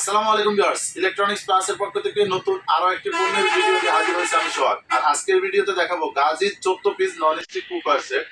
আসসালামু আলাইকুম viewers electronics প্লাসের পক্ষ থেকে নতুন আরও একটি পণ্যের ভিডিও হাজির হয়েছে আমি সোহাগ। আর আজকের ভিডিওতে দেখাবো গাজীর চোদ্দ piece non stick cooker set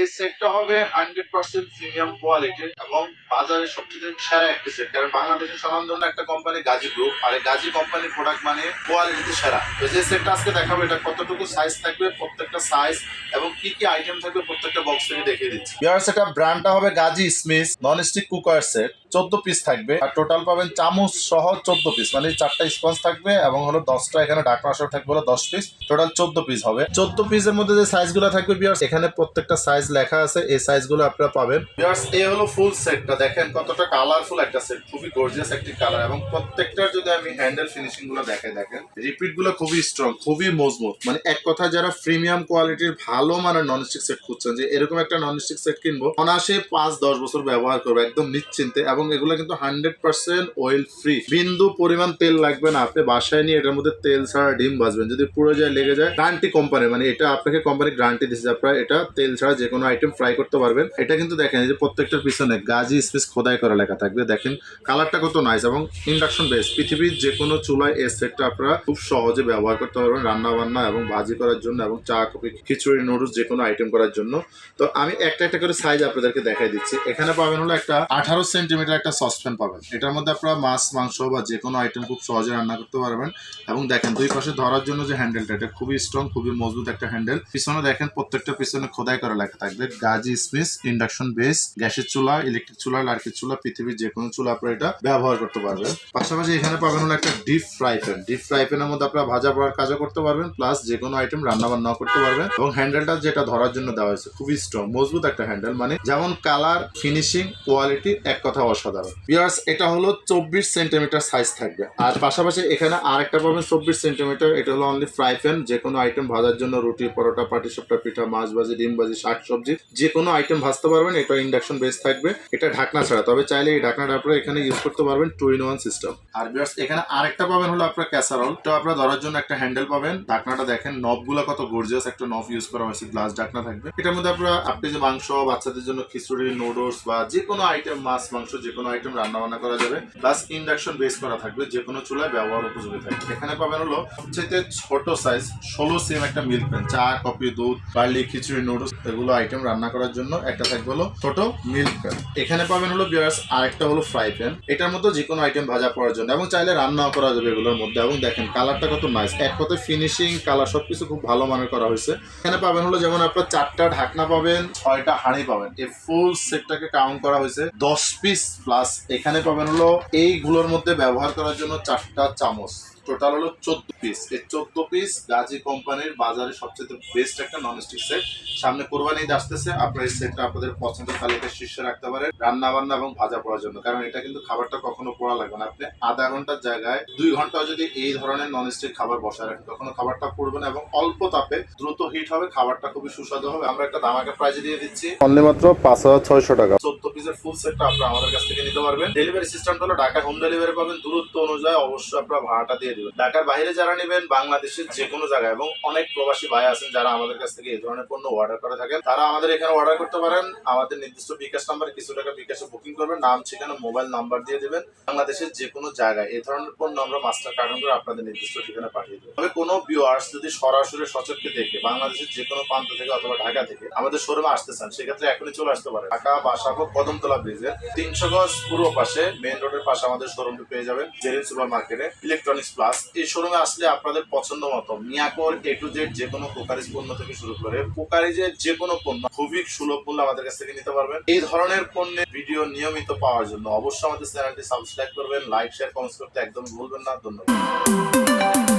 এই সেটটা হবে হান্ড্রেড পার্সেন্ট প্রিমিয়াম কোয়ালিটির এবং বাজারে সবচেয়ে সেরা একটি সেট কারণ বাংলাদেশের স্বনামধন্য একটা কোম্পানি গাজী গ্রুপ আর গাজী কোম্পানির প্রোডাক্ট মানে কোয়ালিটিতে সেরা। তো যে সেটটা আজকে দেখাবো, এটা কতটুকু সাইজ থাকবে, প্রত্যেকটা সাইজ এবং কি কি আইটেম থাকবে, প্রত্যেকটা বক্স থেকে দেখিয়ে দিচ্ছি। বিয়ার সেটা ব্র্যান্ডটা হবে Gazi Smith non stick cooker set চোদ্দ পিস থাকবে। আর টোটাল পাবেন চামচ সহ চোদ্দ পিস মানে চারটা স্পঞ্জ থাকবে এবং হলো দশটা এখানে ঢাকনা সহ থাকবে হলো দশ পিস টোটাল চোদ্দ পিস হবে। চোদ্দ পিসের মধ্যে যে সাইজগুলো থাকবে বিয়ার্স এখানে প্রত্যেকটা সাইজ লেখা আছে। এই সাইজগুলো আপনারা পাবেন। বিয়ার্স এই হলো ফুল সেটটা দেখেন কতটা কালারফুল একটা সেট খুবই গর্জিয়াস একটি কালার এবং প্রত্যেকটার যদি আমি হ্যান্ডেল ফিনিশিংগুলো দেখে দেখেন। রিপিটগুলো খুবই স্ট্রং খুবই মজবুত। মানে এক কথা যারা প্রিমিয়াম কোয়ালিটির ভালো মানের ননস্টিক সেট খুঁজছেন, যে এরকম একটা ননস্টিক সেট কিনবো, অনায়াসে পাঁচ, দশ বছর ব্যবহার করব, একদম নিশ্চিন্তে। এবং এগুলো কিন্তু হান্ড্রেড পার্সেন্ট অয়েল ফ্রি বিন্দু পরিমাণ তেল লাগবে না। আপনি বাসায় নিয়ে এটার মধ্যে তেল ছাড়া ডিম ভাজবেন। যদি পুড়ে যায়, লেগে যায় গ্যারান্টি কোম্পানি মানে এটা আপনাকে কোম্পানি গ্যারান্টি দিচ্ছে আপনারা এটা তেল ছাড়া যে কোনো আইটেম ফ্রাই করতে পারবেন। এটা কিন্তু দেখেন যে প্রত্যেকটার পিছনে গাজি স্পেস খোদাই করা লেখা থাকবে। দেখেন কালারটা কত নাইস এবং ইন্ডাকশন বেস পৃথিবীর যে কোনো চুলায় এই সেটটা আপনারা খুব সহজে ব্যবহার করতে পারবেন রান্না বান্না এবং ভাজি করার জন্য এবং চা, কফি, খিচুড়ি নুডলস যে কোনো আইটেম করার জন্য। তো আমি একটা একটা করে সাইজ আপনাদেরকে দেখাই দিচ্ছি। এখানে পাবেন হলো একটা আঠারো সেন্টিমিটার একটা সসপ্যান পাবেন। এটার মধ্যে আপনারা মাছ, মাংস বা যে কোনো আইটেম খুব সহজে রান্না করতে পারবেন। এবং দেখেন, দুই পাশে ধরার জন্য যে হ্যান্ডেলটা এটা খুবই স্ট্রং খুবই মজবুত একটা হ্যান্ডেল পিছনে দেখেন, প্রত্যেকটা পিছনে খোদাই করা লেখা থাকবে। গাজি স্মিস ইন্ডাকশন বেস গ্যাসের চুলা ইলেকট্রিক চুলা লার্কির চুলা, পৃথিবীর যে কোনো চুলা আপনারা এটা ব্যবহার করতে পারবেন। পাশাপাশি এখানে পাবেন হলো একটা deep fry pan deep fry প্যানের মধ্যে আপনারা ভাজা পড়ার কাজও করতে পারবেন প্লাস যে কোনো আইটেম রান্না বান্নাও করতে পারবেন। এবং হ্যান্ডেলটা যেটা ধরার জন্য দেওয়া হয়েছে, খুবই স্ট্রং মজবুত একটা হ্যান্ডেল মানে যেমন কালার ফিনিশিং কোয়ালিটি এক কথা অসাধারণ। বিয়ার্স এটা হলো চব্বিশ সেন্টিমিটার সাইজ থাকবে। আর পাশাপাশি এখানে আরেকটা পাবেন চব্বিশ সেন্টিমিটার এটা হলো অনলি ফ্রাই প্যান যে কোনো আইটেম ভাজার জন্য রুটি, পরোটা, পাটি সাপটা পিঠা, মাছ ভাজি, ডিম ভাজি, শাক সবজি, যে কোনো আইটেম ভাজতে পারবেন, এটা ইন্ডাকশন বেস থাকবে। এটা ঢাকনা ছাড়া, তবে চাইলে এই ঢাকনাটা আপনারা এখানে ইউজ করতে পারবেন টু ইন ওয়ান সিস্টেম আর বিয়ার্স এখানে আরেকটা পাবেন হলো আপনার ক্যাসারল তো আপনারা ধরার জন্য একটা হ্যান্ডেল পাবেন। ঢাকনাটা দেখেন নবগুলো কত গর্জিয়াস একটা নব ইউজ করা হয়েছে গ্লাস ঢাকনা থাকবে। এটার মধ্যে আপনারা, আপনি যে মাংস, বাচ্চাদের জন্য খিচুড়ি নুডলস বা যে কোনো আইটেম মাছ, মাংস যে কোনো আইটেম রান্না বান্না করা যাবে প্লাস ইন্ডাকশন বেস করা থাকবে যে কোনো চুলায় ব্যবহার উপযোগী থাকবে। এখানে পাবেন হলো সবচেয়ে ছোট সাইজ ষোলো সেম একটা মিল্ক প্যান চা কফি দুধ বার্লি খিচুড়ি নুডলস এগুলো আইটেম রান্না করার জন্য একটা থাকবে হলো ছোট মিল্ক প্যান এখানে পাবেন হলো বিয়ার্স আরেকটা হলো ফ্রাই প্যান এটার মধ্যে যে কোনো আইটেম ভাজা করার জন্য এবং চাইলে রান্নাও করা যাবে এগুলোর মধ্যে। এবং দেখেন কালারটা কত নাইস এক কথায় ফিনিশিং কালার সবকিছু খুব ভালো মানের করা হয়েছে। এখানে পাবেন হলো যেমন আপনার চারটা ঢাকনা পাবেন, ছয়টা হাঁড়ি পাবেন। এই ফুল সেটটাকে কাউন্ট করা হয়েছে। দশ পিস প্লাস এখানে পাবেন হলো এইগুলোর মধ্যে ব্যবহার করার জন্য চারটা চামচ। টোটাল হলো চোদ্দ পিস এই চোদ্দ পিস গাজী কোম্পানির বাজারে সবচেয়ে বেস্ট একটা ননস্টিক সেট সামনে কোরবানি ঈদ আসতেছে আপনার এই সেটটা আপনাদের পছন্দের তালিকায় শীর্ষে রাখতে পারেন। রান্না বান্না এবং ভাজা পড়ার জন্য। কারণ এটা কিন্তু খাবারটা কখনো পোড়া লাগবে না। আপনি আধা ঘণ্টার জায়গায় দুই ঘণ্টা যদি এই ধরনের ননস্টিক খাবার বসায় রাখেন তখন খাবারটা পড়বে না এবং অল্প তাপে দ্রুত হিট হবে খাবারটা খুবই সুস্বাদু হবে। আমরা একটা দামাকে প্রাইজে দিয়ে দিচ্ছি। অনলি মাত্র পাঁচ হাজার ছয়শো টাকা। চোদ্দ পিসের ফুল সেটটা আপনারা আমাদের কাছ থেকে নিতে পারবেন। ডেলিভারি সিস্টেম হলো ঢাকা হোম ডেলিভারি পাবেন। দূরত্ব অনুযায়ী অবশ্যই আপনারা ভাড়াটা দিয়ে দিবেন। ঢাকার বাইরে যারা নেবেন, বাংলাদেশের যে কোনো জায়গায় এবং অনেক প্রবাসী ভাই আছেন যারা আমাদের কাছ থেকে এই ধরনের পণ্য অর্ডার করে থাকেন, তারা আমাদের এখানে অর্ডার করতে পারেন। আমাদের নির্দিষ্ট বিকাশ নাম্বারে কিছু টাকা বিকাশে বুকিং করবেন। নাম, ঠিকানা মোবাইল নাম্বার দিয়ে দেবেন। বাংলাদেশের যে কোনো জায়গায় এই ধরনের পণ্য আমরা মাস্টার কার্টন করে আপনাদের নির্দিষ্ট ঠিকানা পাঠিয়ে দেবো। তবে কোনো ভিউয়ার্স যদি সরাসরি সচক্ষে দেখে বাংলাদেশের যে কোনো প্রান্ত থেকে অথবা ঢাকা থেকে আমাদের শোরুমে আসতে চান, সেক্ষেত্রে এখনই চলে আসতে পারে ঢাকা বাসাবো কদমতলা ব্রিজের তিনশো গজ পূর্ব পাশে মেইন রোডের পাশে আমাদের শোরুমটি পেয়ে যাবেন, Jerin super market electronics plus এই শোরুমে আসলে আপনাদের পছন্দ মতো মিয়াকোর এ টু জেড যে কোনো কোকারিজ পণ্য থেকে শুরু করে কোকারিজের যে কোনো পণ্য খুবই সুলভ মূল্যে আমাদের কাছ থেকে নিতে পারবেন। এই ধরনের পণ্যের ভিডিও নিয়মিত পাওয়ার জন্য অবশ্যই আমাদের চ্যানেলটি সাবস্ক্রাইব করবেন লাইক শেয়ার কমেন্টস করতে একদম ভুলবেন না। ধন্যবাদ।